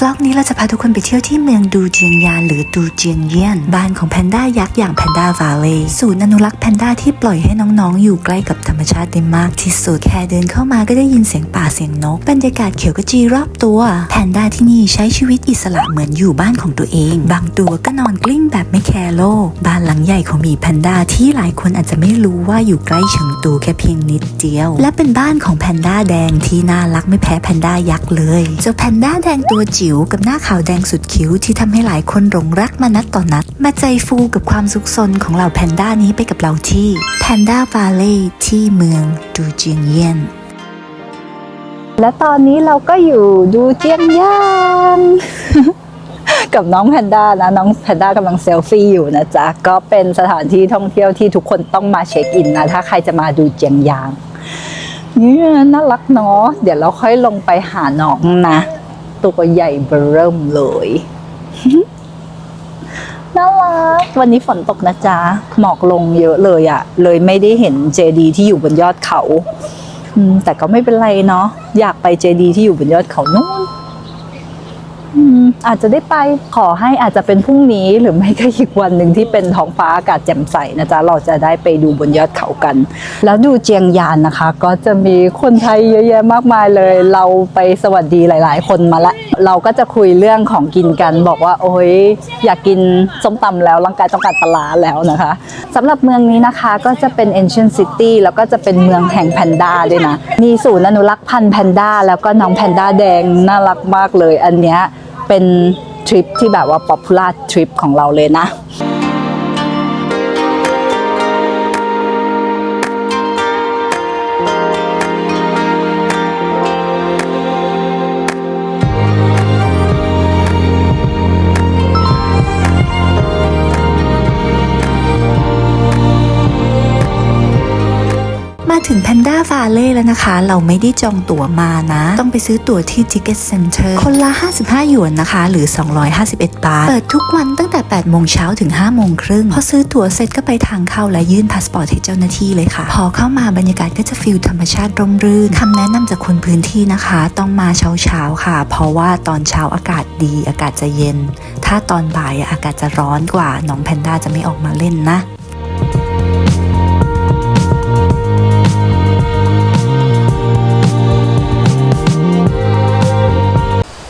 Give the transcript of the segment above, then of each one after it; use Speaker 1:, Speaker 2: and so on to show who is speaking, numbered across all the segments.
Speaker 1: ฟลอกนี้เราจะพาทุกคนไปเที่ยวที่เมืองดูเจียงยานหรือดูเจียงเยียน บ้านของแพนด้ายักษ์อย่างแพนด้าวาเลย์ศูนย์อนุรักษ์แพนด้าที่ปล่อยให้น้องๆ อยู่ใกล้กับธรรมชาติได้มากที่สุด แค่เดินเข้ามาก็ได้ยินเสียงป่าเสียงนก บรรยากาศเขียวกระจีรอบตัว แพนด้าที่นี่ใช้ชีวิตอิสระเหมือนอยู่บ้านของตัวเอง บางตัวก็นอนกลิ้งแบบไม่แคร์โลก บ้านหลังใหญ่ของหมีแพนด้าที่หลายคนอาจจะไม่รู้ว่าอยู่ใกล้เฉิงตูแค่เพียงนิดเดียว และเป็นบ้านของแพนด้าแดงที่น่ารักไม่แพ้แพนด้ายักษ์เลยเจ้าแพนด้าแดงตัวจิ๋วกับหน้าขาวแดงสุดคิ้วที่ทำให้หลายคนหลงรักมานัดต่อนนัด มาใจฟูกับความซุกซนของเหล่าแพนด้านี้ไปกับเราที่แพนด้าบาเล่ที่เมืองดูเจิงเยียน
Speaker 2: และตอนนี้เราก็อยู่ดูเจียงย่างกับน้องแพนด้านะน้องแพนด้ากำลังเซลฟี่อยู่นะจ๊ะ ก็เป็นสถานที่ท่องเที่ยวที่ทุกคนต้องมาเช็คอินนะ ถ้าใครจะมาดูเจียงยางเนี่ยน่ารักเนาะเดี๋ยวเราค่อยลงไปหาน้องนะ ตัวใหญ่เบอเริ่มเลยน่ารักวันนี้ฝนตกนะจ๊ะ หมอกลงเยอะเลยอะเลยไม่ได้เห็นเจดีที่อยู่บนยอดเขาแต่ก็ไม่เป็นไรเนาะอยากไปเจดีที่อยู่บนยอดเขานู่น อาจจะได้ไปขอให้อาจจะเป็นพรุ่งนี้หรือไม่ก็อีกวันหนึ่งที่เป็นท้องฟ้าอากาศแจ่มใสนะจ๊ะเราจะได้ไปดูบนยอดเขากัน แล้วดูเจียงยานนะคะ ก็จะมีคนไทยเยอะแยะมากมายเลย เราไปสวัสดีหลาย ๆ คนมาละเราก็จะคุยเรื่องของกินกัน บอกว่าโอ้ยอยากกินส้มตำแล้วร่างกายต้องการปลาแล้วนะคะสำหรับเมืองนี้นะคะก็จะเป็น Ancient City แล้วก็จะเป็นเมืองแห่งแพนด้าด้วยนะมีศูนย์อนุรักษ์พันธุ์แพนด้าแล้วก็น้องแพนด้าแดงน่ารักมากเลยอันเนี้ย เป็นทริปที่แบบว่า popular trip ของเราเลยนะ
Speaker 1: มาถึง Panda v a l l e y แล้วนะคะ เราไม่ได้จองตั๋วมานะ ต้องไปซื้อตั๋วที่ Ticket Center คนละ 55 หยวนนะคะ หรือ 251 บาท เปิดทุกวันตั้งแต่ 8 โมงเช้าถึง 5 โมงครึ่ง พอซื้อตั๋วเสร็จก็ไปทางเข้าและยื่นพาสปอร์ตให้เจ้าหน้าที่เลยค่ะ พอเข้ามาบรรยากาศก็จะฟิลธรรมชาติร่มรื่น คำแนะนำจากคนพื้นที่นะคะ ต้องมาเช้าเช้าๆค่ะ เพราะว่าตอนเช้าอากาศดี อากาศจะเย็น ถ้าตอนบ่ายอากาศจะร้อนกว่า น้องแพนด้าจะไม่ออกมาเล่นนะ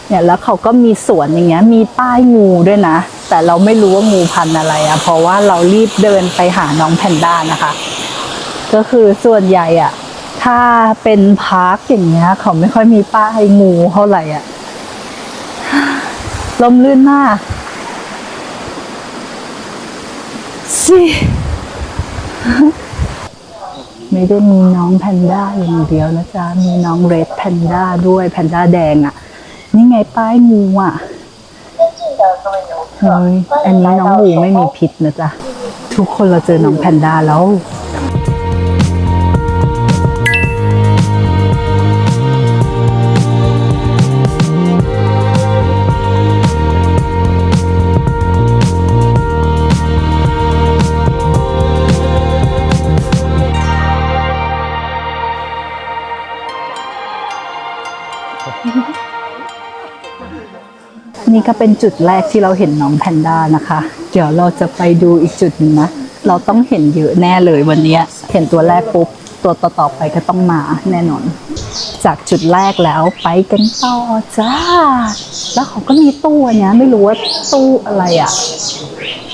Speaker 2: เนี่ยแล้วเขาก็มีสวนอย่างเงี้ย มีป้ายงูด้วยนะ แต่เราไม่รู้ว่างูพันธุ์อะไรอะเพราะว่าเรารีบเดินไปหาน้องแพนด้านะคะ ก็คือส่วนใหญ่อะถ้าเป็นพาร์คอย่างเงี้ย เขาไม่ค่อยมีป้ายงูเท่าไหร่อะลมลื่นมากสิไม่ได้มีน้องแพนด้าอย่างเดียวนะจ๊ะ มีน้องเรดแพนด้าด้วยแพนด้าแดงอะ่ะ นี่ไงป้ายงูอะเฮ้ยอันนี้น้องงูไม่มีพิษนะจ๊ะ ทุกคนเราเจอน้องแพนด้าแล้ว ก็เป็นจุดแรกที่เราเห็นน้องแพนด้านะคะ เดี๋ยวเราจะไปดูอีกจุดหนึ่งนะ เราต้องเห็นเยอะแน่เลยวันนี้ เห็นตัวแรกปุ๊บ ตัวต่อๆไปก็ต้องมาแน่นอน จากจุดแรกแล้วไปกันต่อจ้า แล้วเขาก็มีตู้นเนี้ยไม่รู้ว่าตู้อะไรอะ่ะ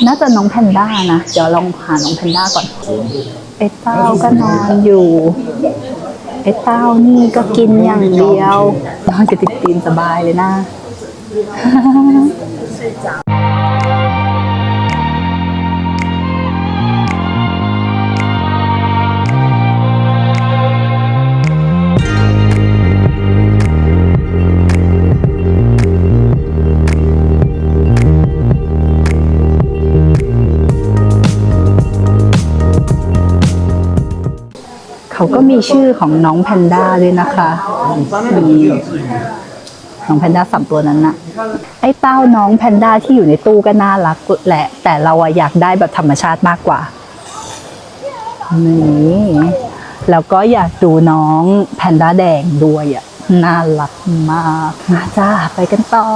Speaker 2: น่าจะน้องแพนด้านะ เดี๋ยวลองหาน้องแพนด้าก่อนไอ้เต้าก็นอนอยู่ไอ้เต้านี่ก็กินอย่างเดียว นอนจะติดตีนสบายเลยนะ เขาก็มีชื่อของน้องแพนด้าด้วยนะคะ มีน้องแพนด้าสามตัวนั้นนะ ไอ้เต้าน้องแพนด้าที่อยู่ในตู้ก็น่ารักแหละ แต่เราอะอยากได้แบบธรรมชาติมากกว่า นี่แล้วก็อยากดูน้องแพนด้าแดงด้วยอะน่ารักมากมาจ้าไปกันต่อ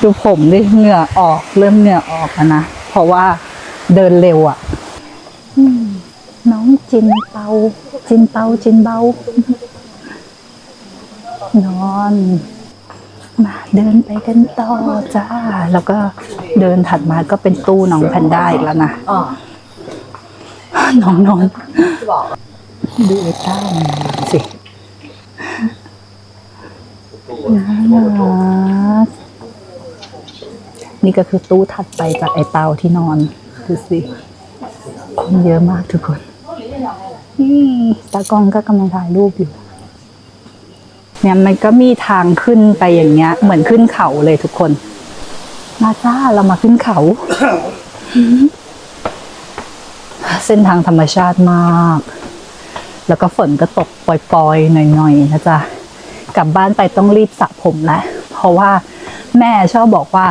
Speaker 2: ดูผมดิเหงื่อออกเริ่มเหงื่อออกแล้วนะ เพราะว่าเดินเร็วอะน้องจินเปาจินเปาจินเบานอน มาเดินไปกันต่อจ้า แล้วก็เดินถัดมาก็เป็นตู้น้องแพนด้าอีกแล้วนะน้องนอนดูไอ้ต้ามันสิน่ารักนี่ก็คือตู้ถัดไปจากไอ้เตาที่นอนดูสิคนเยอะมากทุกคนนี่ตากล้องก็กำลังถ่ายรูปอยู่ เนี่ยมันก็มีทางขึ้นไปอย่างเงี้ย เหมือนขึ้นเขาเลยทุกคน มาจ้าเรามาขึ้นเขา เส้นทางธรรมชาติมาก แล้วก็ฝนก็ตกปล่อยๆ หน่อยๆนะจ๊ะกลับบ้านไปต้องรีบสระผมแล้วเพราะว่าแม่ชอบบอกว่า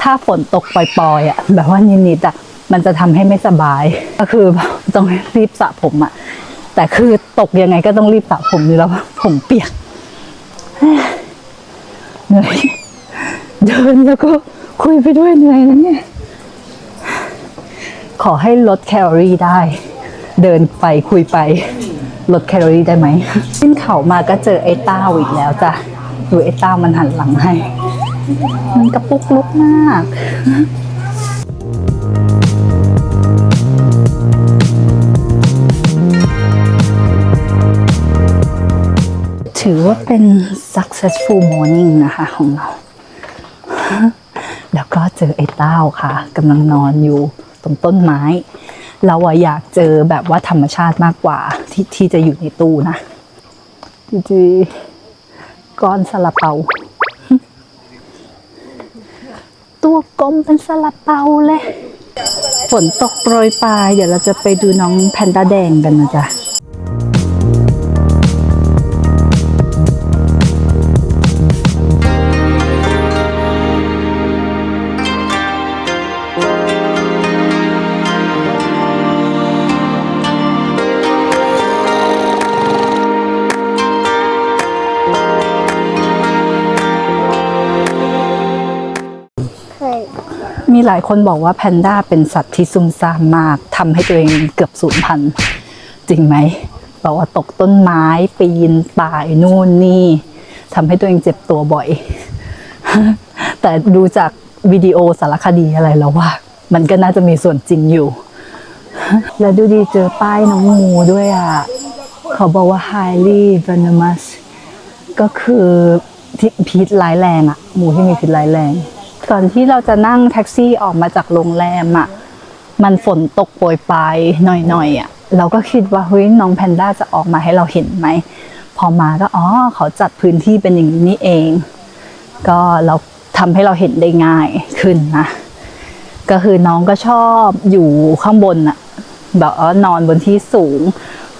Speaker 2: ถ้าฝนตกปล่อยๆอะ แบบว่านิดๆอะมันจะทำให้ไม่สบาย ก็คือต้องรีบสระผมอะ แต่คือตกยังไงก็ต้องรีบสระผมอยู่แล้วผมเปียก เหนื่อย เดินแล้วก็คุยไปด้วยเหนื่อยนะเนี่ย ขอให้ลดแคลอรี่ได้ เดินไปคุยไป ลดแคลอรี่ได้ไหมขึ้นเขามาก็เจอไอ้ต้าอีกแล้วจ้ะดูไอ้ต้ามันหันหลังให้ มันกระปุกลุกมาก ถือว่าเป็น successful morning นะคะของเรา แล้วก็เจอไอ้เต้าค่ะกำลังนอนอยู่ตรงต้นไม้ เราอะอยากเจอแบบว่าธรรมชาติมากกว่าที่ที่จะอยู่ในตู้นะจีก้อนสลับเปา ตัวกลมเป็นสลับเปาเลย ฝนตกโปรยปลายเดี๋ยวเราจะไปดูน้องแพนด้าแดงกันนะจ๊ะ มีหลายคนบอกว่าแพนด้าเป็นสัตว์ที่ซุ่มซ่ามมากทำให้ตัวเองเกือบสูญพันธุ์จริงไหมบอกว่าตกต้นไม้ปีนป่ายนู่นนี่ทำให้ตัวเองเจ็บตัวบ่อย แต่ดูจากวิดีโอสารคดีอะไรแล้วว่า มันก็น่าจะมีส่วนจริงอยู่ แล้วดูดีเจอป้ายน้องงูด้วยอะ เขาบอกว่า highly venomous ก็คือที่พิษร้ายแรงอะหมูที่มีพิษร้ายแรง ก่อนที่เราจะนั่งแท็กซี่ออกมาจากโรงแรมอะมันฝนตกโปรยปลายหน่อยๆอะเราก็คิดว่าเฮ้ยน้องแพนด้าจะออกมาให้เราเห็นไหม พอมาก็อ๋อเขาจัดพื้นที่เป็นอย่างนี้นี่เอง ก็เราทำให้เราเห็นได้ง่ายขึ้นนะ ก็คือน้องก็ชอบอยู่ข้างบนอะแบบนอนบนที่สูง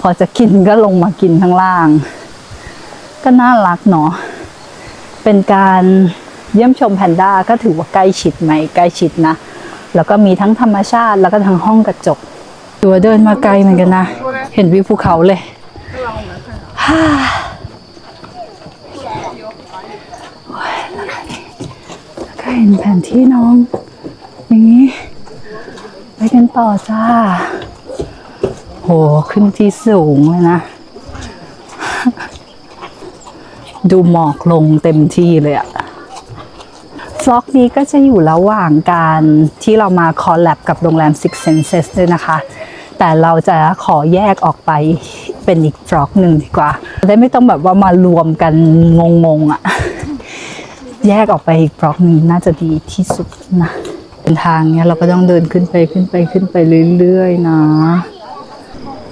Speaker 2: พอจะกินก็ลงมากินข้างล่าง ก็น่ารักเนาะเป็นการ เยี่ยมชมแพนด้าก็ถือว่าใกล้ชิดไหมใกล้ชิดนะ แล้วก็มีทั้งธรรมชาติแล้วก็ทั้งห้องกระจก ตัวเดินมาไกลเหมือนกันนะ เห็นวิวภูเขาเลยฮ่าโอ้ยแล้วก็เห็นแผนที่น้อง อย่างนี้ ไปกันต่อจ้า โห ขึ้นที่สูงเลยนะ ดูหมอกลงเต็มที่เลยอะ ฟล็อกนี้ก็จะอยู่ระหว่างการที่เรามาคอลแลบกับโรงแรม Six Senses ด้วยนะคะ แต่เราจะขอแยกออกไปเป็นอีกฟล็อกหนึ่งดีกว่า ได้ไม่ต้องแบบว่ามารวมกันงงๆอะแยกออกไปอีกฟล็อกหนึ่งน่าจะดีที่สุดนะเป็นทางเนี้ยเราก็ต้องเดินขึ้นไปขึ้นไปขึ้นไปเรื่อยๆนะ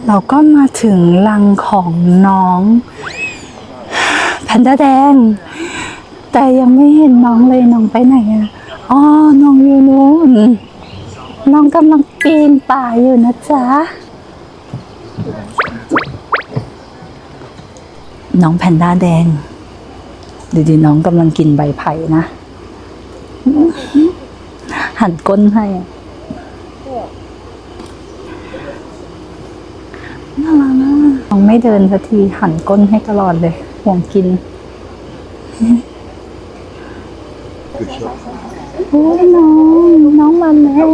Speaker 2: เราก็มาถึงรังของน้องแพนด้าแดง แต่ยังไม่เห็นน้องเลยน้องไปไหนอะอ๋อน้องอยู่นู้นน้องกำลังปีนป่าอยู่นะจ๊ะน้องแพนด้าแดงดูดิน้องกำลังกินใบไผ่นะ หันก้นให้น่ารักมากน้องไม่เดินสักทีหันก้นให้ตลอดเลยห่วงกิน โอ้ยน้อง น้องมาแล้ว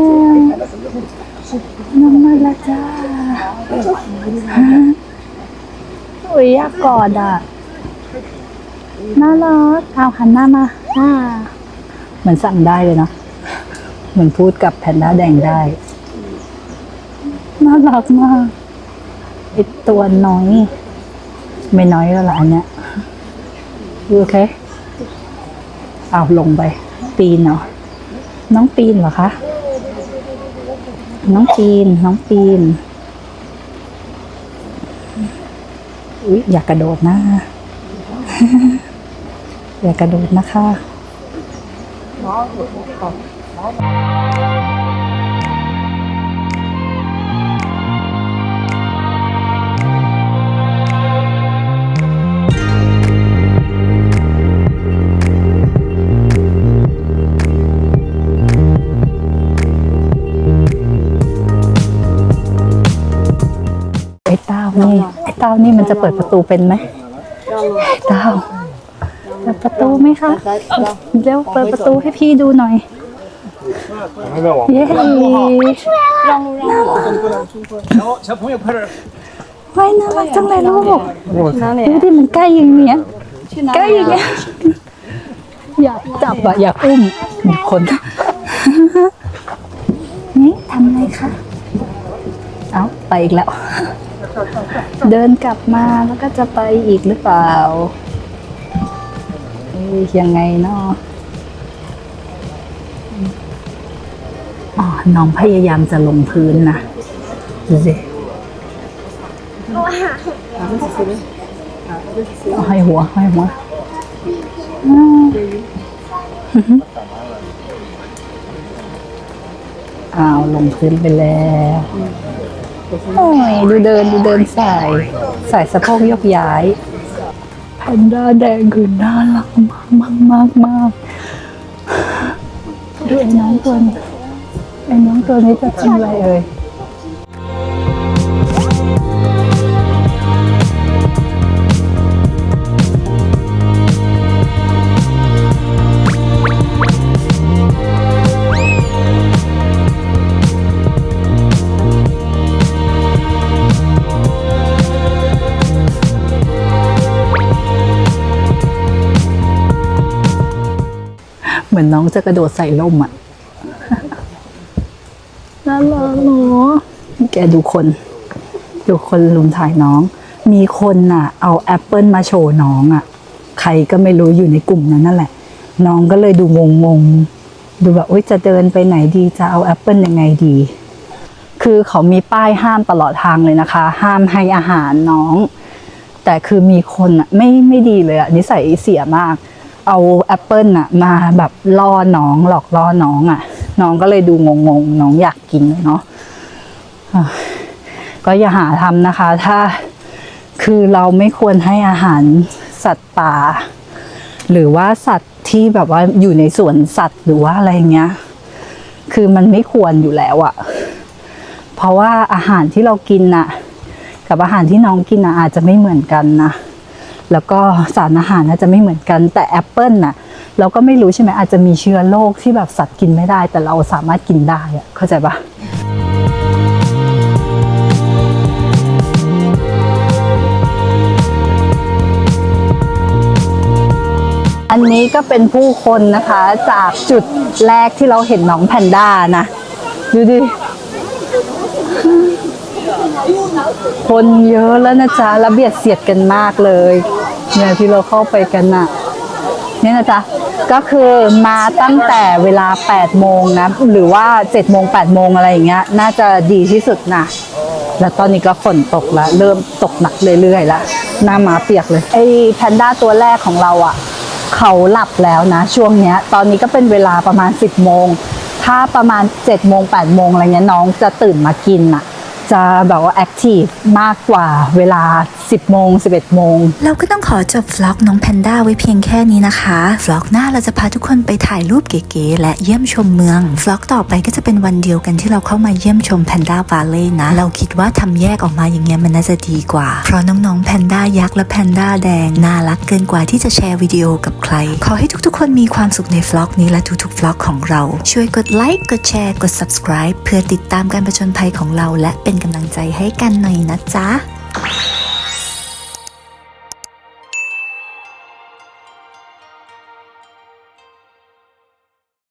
Speaker 2: น้องมาแล้วจ้าโอ้ยอยากกอดอะ น่ารักเอาหันหน้ามาอ่าเหมือนสั่งได้เลยเนาะเหมือนพูดกับแพนด้าแดงได้ น่ารักมากไอตัวน้อย ไม่น้อยแล้วล่ะอันเนี้ยโอเค เอาลงไป ปีนเนาะน้องปีนเหรอคะ น้องปีน น้องปีน อุ๊ย อยากกระโดดนะ อย่ากระโดดนะคะ ต้านี่มันจะเปิดประตูเป็นไหมเต้าเปิดประตูไหมคะเร็วเปิดประตูให้พี่ดูหน่อยเย้
Speaker 3: ว้า
Speaker 2: ยน่ารักจังเลยลูกดูดิมันใกล้อย่างเนี้ยใกล้อย่างเนี้ยอยากจับอะอยากอุ้มคนนี่ทำอะไรคะ เอาไปอีกแล้ว เดินกลับมาแล้วก็จะไปอีกหรือเปล่าเอ้ยยังไงเนาะอ๋อน้องพยายามจะลงพื้นนะดูสิเอาให้หัวให้หัวอ้าวลงพื้นไปแล้ว โอ้ยดูเดินดูเดินสายสายสะโพกยกย้ายแพนด้าแดงคือน่ารักมากมากมากมากดูไอ้น้องตัวนี้ไอ้น้องตัวนี้จะทำอะไรเอ่ย อนน้องจะกระโดดใส่ล่มอะน่ารักเนาะแกดูคน ดูคนลุมถ่ายน้อง มีคนน่ะ เอาแอปเปิลมาโชว์น้องอะ ใครก็ไม่รู้อยู่ในกลุ่มนั้นนั่นแหละ น้องก็เลยดูงงงๆดูแบบโอ๊ยจะเดินไปไหนดีจะเอาแอปเปิลยังไงดี คือเขามีป้ายห้ามตลอดทางเลยนะคะ ห้ามให้อาหารน้อง แต่คือมีคนอะไม่ไม่ดีเลยอะนิสัยเสียมาก เอาแอปเปิลอะมาแบบล่อน้องหลอกล่อน้องอะน้องก็เลยดูงงๆน้องอยากกินเนาะอะก็อย่าหาทำนะคะ ถ้าคือเราไม่ควรให้อาหารสัตว์ป่า หรือว่าสัตว์ที่แบบว่าอยู่ในสวนสัตว์หรือว่าอะไรเงี้ย คือมันไม่ควรอยู่แล้วอะเพราะว่าอาหารที่เรากินน่ะกับอาหารที่น้องกินน่ะอาจจะไม่เหมือนกันนะ แล้วก็สารอาหารน่าจะไม่เหมือนกันแต่แอปเปิลน่ะเราก็ไม่รู้ใช่ไหมอาจจะมีเชื้อโรคที่แบบสัตว์กินไม่ได้ แต่เราสามารถกินได้อะเข้าใจปะอันนี้ก็เป็นผู้คนนะคะจากจุดแรกที่เราเห็นน้องแพนด้านะ ดูดิ คนเยอะแล้วนะจ๊ะแล้วเบียดเสียดกันมากเลยเนี่ยที่เราเข้าไปกันน่ะเนี่ยนะจ๊ะก็คือมาตั้งแต่เวลา 8 โมงนะ หรือว่า 7 โมง 8 โมงอะไรอย่างเงี้ย น่าจะดีที่สุดนะ แล้วตอนนี้ก็ฝนตกแล้ว เริ่มตกหนักเรื่อยๆแล้วหน้าหมาเปียกเลย ไอ้แพนด้าตัวแรกของเราอะ เขาหลับแล้วนะ ช่วงเนี้ย ตอนนี้ก็เป็นเวลาประมาณ 10 โมง ถ้าประมาณ 7 โมง 8 โมงอะไรเงี้ยน้องจะตื่นมากินอะ จะแบบว่าแอคทีฟมากกว่าเวลา 10 โมง 11 โมง
Speaker 1: เราก็ต้องขอจบวล็อกน้องแพนด้าไว้เพียงแค่นี้นะคะวล็อกหน้าเราจะพาทุกคนไปถ่ายรูปเก๋ๆและเยี่ยมชมเมืองวล็อกต่อไปก็จะเป็นวันเดียวกันที่เราเข้ามาเยี่ยมชมแพนด้าวาเล่นะ เราคิดว่าทำแยกออกมาอย่างเงี้ยมันน่าจะดีกว่า เพราะน้องๆแพนด้ายักษ์และแพนด้าแดงน่ารักเกินกว่าที่จะแชร์วิดีโอกับใคร ขอให้ทุกๆ คนมีความสุขในวล็อกนี้และทุกๆวล็อกของเรา ช่วยกดไลค์กดแชร์กด subscribe เพื่อติดตามการประจนภัยของเรา และเป็นกำลังใจให้กันหน่อยนะจ๊ะ